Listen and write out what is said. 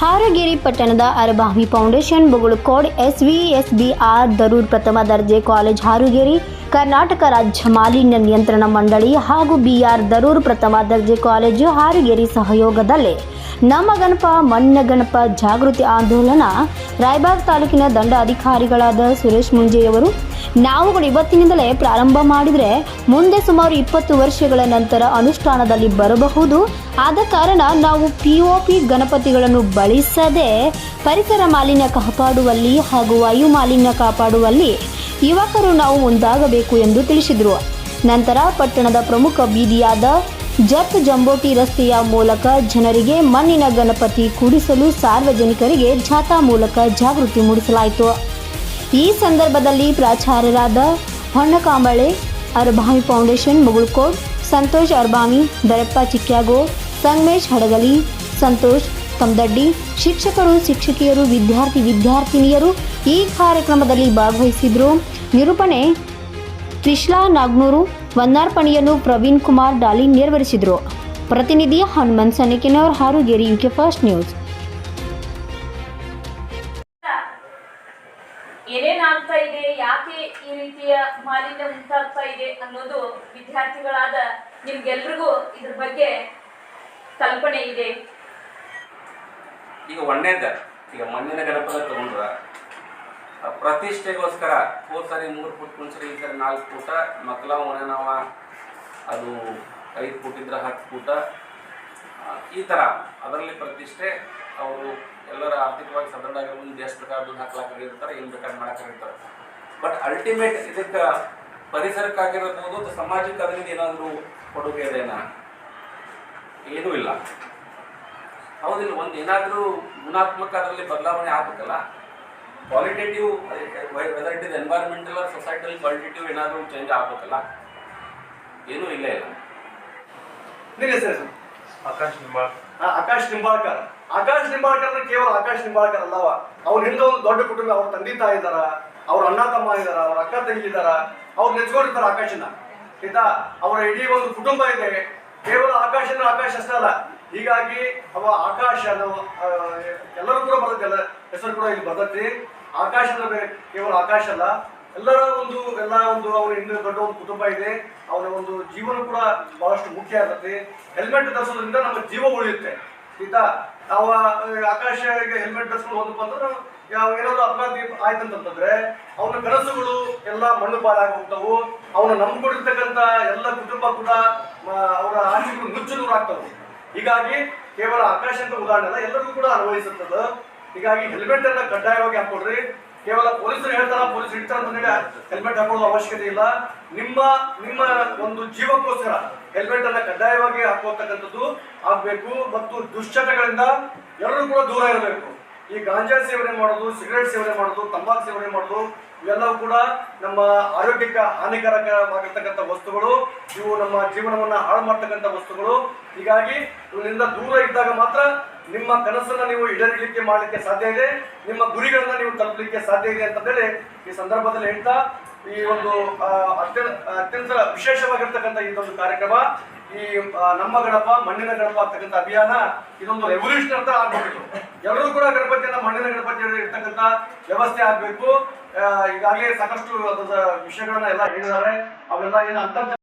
ಹಾರಗೇರಿ ಪಟ್ಟಣದ Arabahi foundation Bogalkod S V S B R Darur ಪ್ರಥಮ ದರ್ಜೆ ಕಾಲೇಜ್ ಹಾರುಗೇರಿ, ಕರ್ನಾಟಕ ರಾಜ್ಯ ಮಾಲಿನ್ಯ ನಿಯಂತ್ರಣ ಮಂಡಳಿ ಹಾಗೂ ಬಿಆರ್ ದರೂರ್ ಪ್ರಥಮ ದರ್ಜೆ ಕಾಲೇಜು ಹಾರುಗೇರಿ ಸಹಯೋಗದಲ್ಲಿ. ನಮ್ಮ ಗಣಪ ಮಣ್ಣ ಗಣಪ, ಜಾಗೃತಿ ಆಂದೋಲನ, ರಾಯಬಾಗ್ ತಾಲೂಕಿನ ದಂಡ ಅಧಿಕಾರಿಗಳಾದ ಸುರೇಶ್ ಮುಂಜೆಯವರು ನಾವುಗಳು ಇವತ್ತಿನಿಂದಲೇ ಪ್ರಾರಂಭ ಮಾಡಿದರೆ ಮುಂದೆ ಸುಮಾರು ಇಪ್ಪತ್ತು ವರ್ಷಗಳ ನಂತರ ಅನುಷ್ಠಾನದಲ್ಲಿ ಬರಬಹುದು. ಆದ ಕಾರಣ ನಾವು ಪಿ ಒ ಪಿ ಗಣಪತಿಗಳನ್ನು ಬಳಸದೆ ಪರಿಸರ ಮಾಲಿನ್ಯ ಕಾಪಾಡುವಲ್ಲಿ ಹಾಗೂ ವಾಯು ಮಾಲಿನ್ಯ ಕಾಪಾಡುವಲ್ಲಿ ಯುವಕರು ನಾವು ಮುಂದಾಗಬೇಕು ಎಂದು ತಿಳಿಸಿದರು. ನಂತರ ಪಟ್ಟಣದ ಪ್ರಮುಖ ಬೀದಿಯಾದ ಜತ್ ಜಂಬೋಟಿ ರಸ್ತೆಯ ಮೂಲಕ ಜನರಿಗೆ ಮಣ್ಣಿನ ಗಣಪತಿ ಕೂಡಿಸಲು ಸಾರ್ವಜನಿಕರಿಗೆ ಜಾಥಾ ಮೂಲಕ ಜಾಗೃತಿ ಮೂಡಿಸಲಾಯಿತು. ಈ ಸಂದರ್ಭದಲ್ಲಿ ಪ್ರಾಚಾರ್ಯರಾದ ಹೊನ್ನಕಾಂಬಳೆ ಅರ್ಬಾಮಿ ಫೌಂಡೇಶನ್, ಮುಗುಳ್ಕೋಟ್, ಸಂತೋಷ್ ಅರ್ಬಾಮಿ ದರಪ್ಪ ಚಿಕ್ಯಾಗೋ, ಸಂಗಮೇಶ್ ಹಡಗಲಿ, ಸಂತೋಷ್ ಕಮ್ದಡ್ಡಿ ಶಿಕ್ಷಕರು, ಶಿಕ್ಷಕಿಯರು, ವಿದ್ಯಾರ್ಥಿ ವಿದ್ಯಾರ್ಥಿನಿಯರು ಈ ಕಾರ್ಯಕ್ರಮದಲ್ಲಿ ಭಾಗವಹಿಸಿದ್ರು. ನಿರೂಪಣೆ ತ್ರಿಶ್ಲಾ ನಾಗ್ನೂರು ವಂದಾರ್ಪಣಿಯನ್ನು ಪ್ರವೀಣ್ ಕುಮಾರ್ ಡಾಲಿ ನೆರವೇರಿಸಿದರು ಪ್ರತಿನಿಧಿ Hanumanth Sanikinavar Harugeri, UK first news. ಏನೇನಾಗ್ತಾ ಇದೆ ಯಾಕೆ ಈ ರೀತಿಯ ಮಾಲಿನ್ಯ ಉಂಟಾಗ್ತಾ ಇದೆ ಅನ್ನೋದು ವಿದ್ಯಾರ್ಥಿಗಳಾದ ನಿಮ್ಗೆಲ್ರಿಗೂ ಇದ್ರ ಬಗ್ಗೆ ಕಲ್ಪನೆ ಇದೆ. ಈಗ ಒಂದೇದ, ಈಗ ಮಣ್ಣಿನ ಗಣಪದ ತಗೊಂಡ್ರ ಪ್ರತಿಷ್ಠೆಗೋಸ್ಕರ ಹೋದ ಸರಿ ಮೂರು ಫುಟ್ ಕುಣ್ಸ್ರಿ ಈ ಸರಿ ನಾಲ್ಕು ಫೂಟ, ಮಕ್ಕಳ ಮನೆನವ ಅದು ಐದು ಫೂಟ್ ಇದ್ರೆ ಹತ್ತು ಫೂಟ ಈ ಥರ ಅದರಲ್ಲಿ ಪ್ರತಿಷ್ಠೆ ಅವರು ಎಲ್ಲರ ಆರ್ಥಿಕವಾಗಿ ಸದೃಢ ಮುಂದೆ ಎಷ್ಟು ಬೇಕಾದ ದುಡ್ಡು ಹಾಕ್ಲಾಕ ಇರ್ತಾರೆ ಏನು ಬೇಕಾದ್ರೆ ಮಾಡಕ್ಕೆ ಇರ್ತಾರೆ. ಬಟ್ ಅಲ್ಟಿಮೇಟ್ ಇದಕ್ಕೆ ಪರಿಸರಕ್ಕಾಗಿರ್ಬೋದು ಅಥವಾ ಸಮಾಜಕ್ಕೆ ಅದರಿಂದ ಏನಾದರೂ ಕೊಡುಗೆ ಇದೆನಾ ಏನೂ ಇಲ್ಲ. ಹೌದಿಲ್ಲ ಒಂದು ಏನಾದರೂ ಗುಣಾತ್ಮಕ ಅದರಲ್ಲಿ ಬದಲಾವಣೆ ಆಗ್ಬೇಕಲ್ಲ. Qualitative whether it is environmental societal qualitative ಏನಾದರೂ ಚೇಂಜ್ ಆಗ್ಬೇಕಲ್ಲ. ಏನೂ ಇಲ್ಲೇ ಇಲ್ಲ. ಆಕಾಶ್ ನಿಂಬಾಳ್ ಆ, ಆಕಾಶ್ ನಿಂಬಾಳ್ಕರ್. ಆಕಾಶ್ ನಿಂಬಾಳ್ಕರ್ ಕೇವಲ ಆಕಾಶ್ ನಿಂಬಾಳ್ಕರ್ ಅಲ್ಲವ. ಅವ್ರ ಹಿಂದೆ ಒಂದು ದೊಡ್ಡ ಕುಟುಂಬ, ಅವ್ರ ತಂದೆ ತಾಯಿ ಇದಾರ, ಅವ್ರ ಅಣ್ಣ ತಮ್ಮ ಇದಾರ, ಅವ್ರ ಅಕ್ಕ ತಂಗಿ ಇದಾರ, ಅವ್ರು ನೆಚ್ಕೊಂಡಿರ್ತಾರ ಆಕಾಶನ ಆಯ್ತಾ? ಅವರ ಇಡೀ ಒಂದು ಕುಟುಂಬ ಇದೆ. ಕೇವಲ ಆಕಾಶ ಅಂದ್ರೆ ಆಕಾಶ ಅಷ್ಟೇ ಅಲ್ಲ. ಹೀಗಾಗಿ ಅವ ಆಕಾಶ ಎಲ್ಲರೂ ಕೂಡ ಬರ್ತೈತಿ ಎಲ್ಲ ಹೆಸರು ಕೂಡ ಇಲ್ಲಿ ಬರ್ತೈತಿ ಆಕಾಶ ಅಂದ್ರೆ ಕೇವಲ ಆಕಾಶ ಅಲ್ಲ. ಎಲ್ಲರ ಒಂದು, ಎಲ್ಲ ಒಂದು ಅವ್ರ ಹಿಂದೆ ದೊಡ್ಡ ಒಂದು ಕುಟುಂಬ ಇದೆ. ಅವರ ಒಂದು ಜೀವನ ಕೂಡ ಬಹಳಷ್ಟು ಮುಖ್ಯ ಆಗುತ್ತೆ. ಹೆಲ್ಮೆಟ್ ಧರಿಸೋದ್ರಿಂದ ನಮ್ಮ ಜೀವ ಉಳಿಯುತ್ತೆ. ಆಯ್ತಾ ಆಕಾಶ ಹೆಲ್ಮೆಟ್ ಧರಿಸ್ಕೊಂಡು ಹೋದಪ್ಪ ಅಂದ್ರೆ ಯಾವ ಏನಾದ್ರು ಅಪಘಾತ ಆಯ್ತಂತಂದ್ರೆ ಅವನ ಕನಸುಗಳು ಎಲ್ಲ ಮಣ್ಣು ಪಾಲಾಗಿ ಹೋಗ್ತಾವು. ಅವನ ನಂಬಿಕೊಂಡಿರ್ತಕ್ಕಂಥ ಎಲ್ಲ ಕುಟುಂಬ ಕೂಡ ಅವರ ಆಸೆಗಳು ನುಚ್ಚು ನೂರಾಗ್ತವೆ ಹೀಗಾಗಿ ಕೇವಲ ಆಕಾಶ ಅಂತ ಉದಾಹರಣೆ ಅಲ್ಲ, ಎಲ್ಲರಿಗೂ ಕೂಡ ಅನುಭವಿಸುತ್ತದ ಹೀಗಾಗಿ ಹೆಲ್ಮೆಟ್ ಅನ್ನ ಕಡ್ಡಾಯವಾಗಿ ಹಾಕೊಡ್ರಿ ಕೇವಲ ಪೊಲೀಸರು ಹೇಳ್ತಾರ ಪೊಲೀಸ್ ಹಿಡ್ತಾರ ಅಂತಂದ್ರೆ ಹೆಲ್ಮೆಟ್ ಹಾಕೊಳ್ಳೋ ಅವಶ್ಯಕತೆ ಇಲ್ಲ. ನಿಮ್ಮ ನಿಮ್ಮ ಒಂದು ಜೀವಕ್ಕೋಸ್ಕರ ಹೆಲ್ಮೆಟ್ ಅನ್ನ ಕಡ್ಡಾಯವಾಗಿ ಹಾಕುವಂತಕ್ಕಂಥದ್ದು ಆಗಬೇಕು ಮತ್ತು ದುಶ್ಚಟಗಳಿಂದ ಎಲ್ಲರೂ ಕೂಡ ದೂರ ಇರಬೇಕು. ಈ ಗಾಂಜಾ ಸೇವನೆ ಮಾಡೋದು, ಸಿಗರೇಟ್ ಸೇವನೆ ಮಾಡೋದು, ತಂಬಾಕು ಸೇವನೆ ಮಾಡೋದು, ಇವೆಲ್ಲವೂ ಕೂಡ ನಮ್ಮ ಆರೋಗ್ಯಕ್ಕೆ ಹಾನಿಕಾರಕವಾಗಿರ್ತಕ್ಕಂಥ ವಸ್ತುಗಳು. ಇವು ನಮ್ಮ ಜೀವನವನ್ನ ಹಾಳು ಮಾಡ್ತಕ್ಕಂಥ ವಸ್ತುಗಳು. ಹೀಗಾಗಿ ಇವರಿಂದ ದೂರ ಇದ್ದಾಗ ಮಾತ್ರ ನಿಮ್ಮ ಕನಸನ್ನ ನೀವು ಈಡೇರಲಿಕ್ಕೆ ಮಾಡಲಿಕ್ಕೆ ಸಾಧ್ಯ ಇದೆ. ನಿಮ್ಮ ಗುರಿಗಳನ್ನ ನೀವು ತಲುಪಲಿಕ್ಕೆ ಸಾಧ್ಯ ಇದೆ ಅಂತಂದೇಳಿ ಈ ಸಂದರ್ಭದಲ್ಲಿ ಹೇಳ್ತಾ ಈ ಒಂದು ಅತ್ಯಂತ ಅತ್ಯಂತ ವಿಶೇಷವಾಗಿರ್ತಕ್ಕಂಥ ಒಂದು ಕಾರ್ಯಕ್ರಮ, ಈ ನಮ್ಮ ಗಣಪ, ಮಣ್ಣಿನ ಗಣಪ ಅಂತಕ್ಕಂಥ ಅಭಿಯಾನ ಇದೊಂದು ರೆವಲ್ಯೂಷನ್ ಅಂತ ಆಗ್ಬೇಕು ಎಲ್ಲರೂ ಕೂಡ ಗಣಪತಿಯನ್ನ, ಮಣ್ಣಿನ ಗಣಪತಿ ಇರ್ತಕ್ಕಂಥ ವ್ಯವಸ್ಥೆ ಆಗ್ಬೇಕು. ಈಗಾಗಲೇ ಸಾಕಷ್ಟು ವಿಷಯಗಳನ್ನ ಎಲ್ಲ ಹೇಳಿದ್ದಾರೆ. ಅವೆಲ್ಲ ಏನು ಅಂತರ್ಜಾಲ